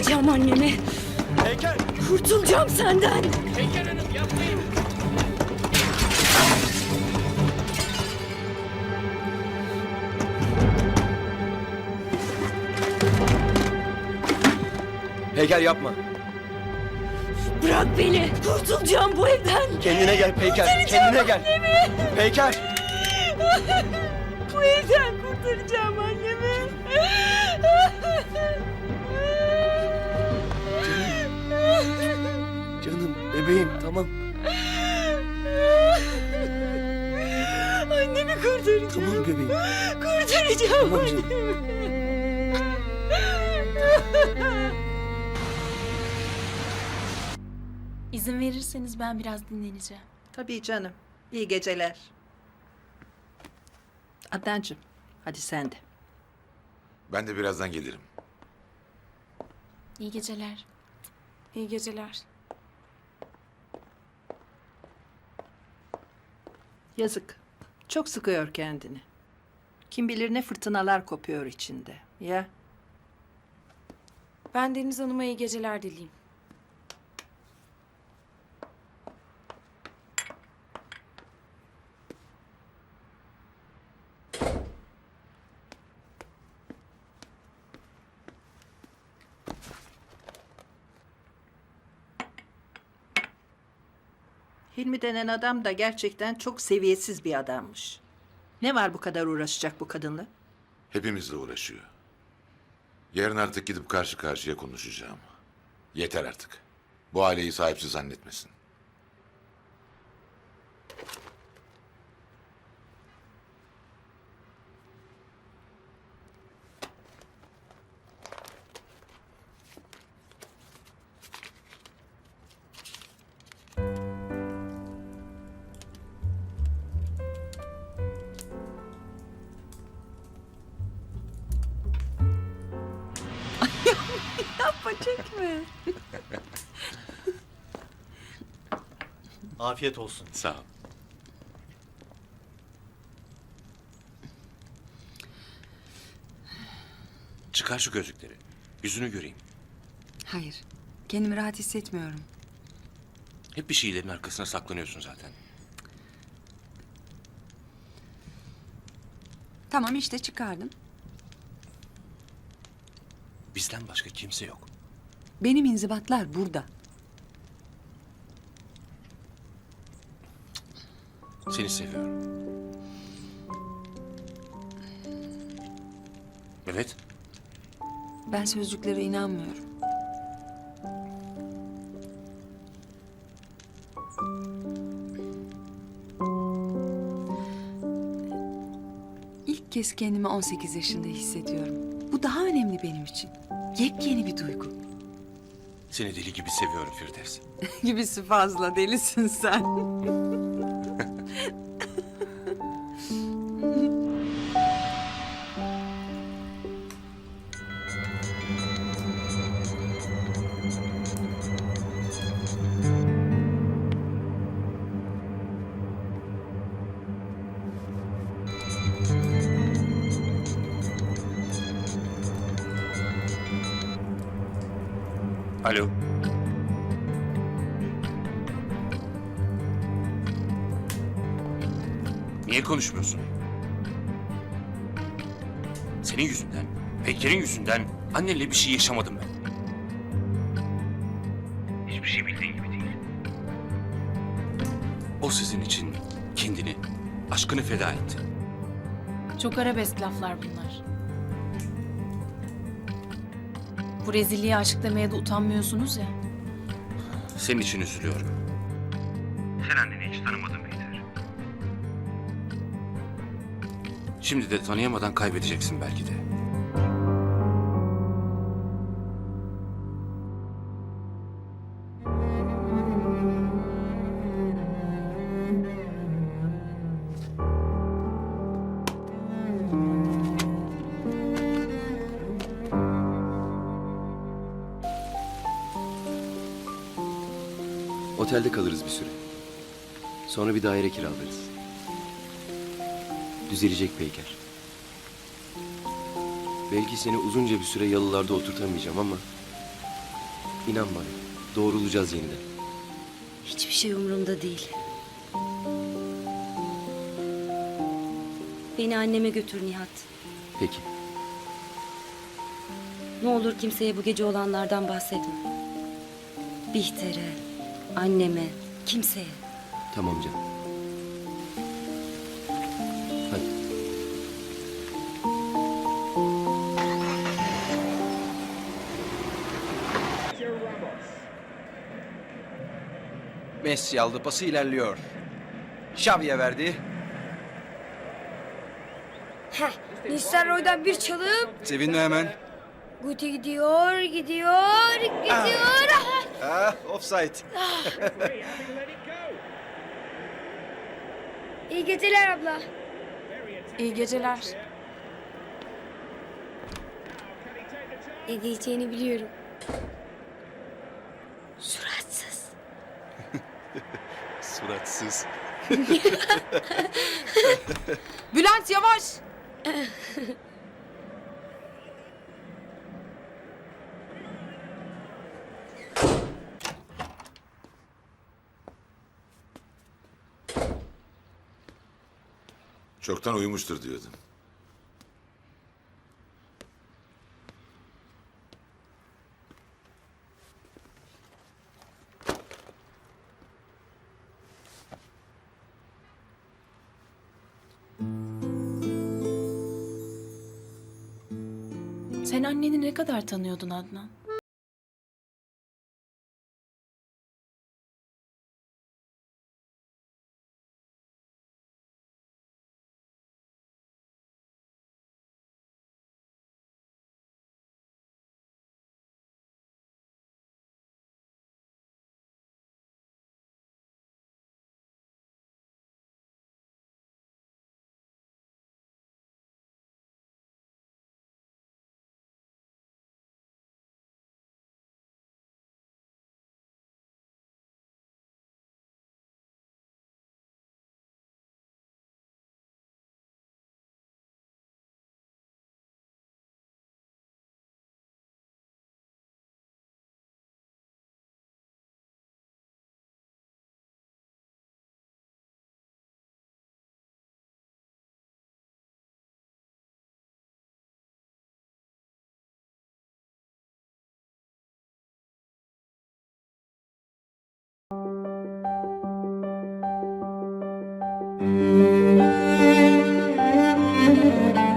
Kurtaracağım annemi. Heykel! Kurtulacağım senden. Heykel Hanım yapmayın! Peyker yapma. Bırak beni. Kurtulacağım bu evden. Kendine gel Peyker. Kendine gel. Peyker. Bu evden kurtaracağım annemi. Tamam. Annemi kurtaracağım. Tamam bebeğim. Kurtaracağım Tamam canım. annemi. İzin verirseniz ben biraz dinleneceğim. Tabii canım. İyi geceler. Adnancığım, hadi sen de. Ben de birazdan gelirim. İyi geceler. İyi geceler. Yazık. Çok sıkıyor kendini. Kim bilir ne fırtınalar kopuyor içinde. Ya Ben Deniz Hanım'a iyi geceler dileyim. Hilmi denen adam da gerçekten çok seviyesiz bir adammış. Ne var bu kadar uğraşacak bu kadınla? Hepimizle uğraşıyor. Yarın artık gidip karşı karşıya konuşacağım. Yeter artık. Bu aileyi sahipsiz zannetmesin. Afiyet olsun. Sağ ol. Çıkar şu gözlükleri. Yüzünü göreyim. Hayır. Kendimi rahat hissetmiyorum. Hep bir şeylerin arkasına saklanıyorsun zaten. Tamam işte çıkardım. Bizden başka kimse yok. Benim inzibatlar burada. Seni seviyorum. Evet. Ben sözcüklere inanmıyorum. İlk kez kendimi 18 yaşında hissediyorum. Bu daha önemli benim için. Yepyeni bir duygu. Seni deli gibi seviyorum Firdevs. Gibisi fazla delisin sen. Alo. Niye konuşmuyorsun? Senin yüzünden, Peker'in yüzünden annenle bir şey yaşamadım ben. Hiçbir şey bildiğin gibi değil. O sizin için kendini, aşkını feda etti. Çok arabesk laflar bunlar. Bu rezilliğe aşk demeye de utanmıyorsunuz ya. Senin için üzülüyorum. Sen anneni hiç tanımadın Beyter. Şimdi de tanıyamadan kaybedeceksin belki de. Otelde kalırız bir süre. Sonra bir daire kiralarız. Düzelecek Peyker. Belki seni uzunca bir süre yalılarda oturtamayacağım ama İnan bana. Doğrulacağız yeniden. Hiçbir şey umurumda değil. Beni anneme götür Nihat. Peki. Ne olur kimseye bu gece olanlardan bahsetme. Bihter'e, anneme, kimseye. Tamam canım. Hadi. Messi aldı pası ilerliyor. Xavi'ye verdi. Nistelrooy'dan bir çalım. Sevinme hemen. Guti gidiyor, gidiyor, gidiyor. Ah, offside. İyi geceler abla. İyi geceler. Ne diyeceğini biliyorum. Suratsız. Suratsız. Bülent yavaş! Çoktan uyumuştur diyordum. Sen anneni ne kadar tanıyordun Adnan? Thank you.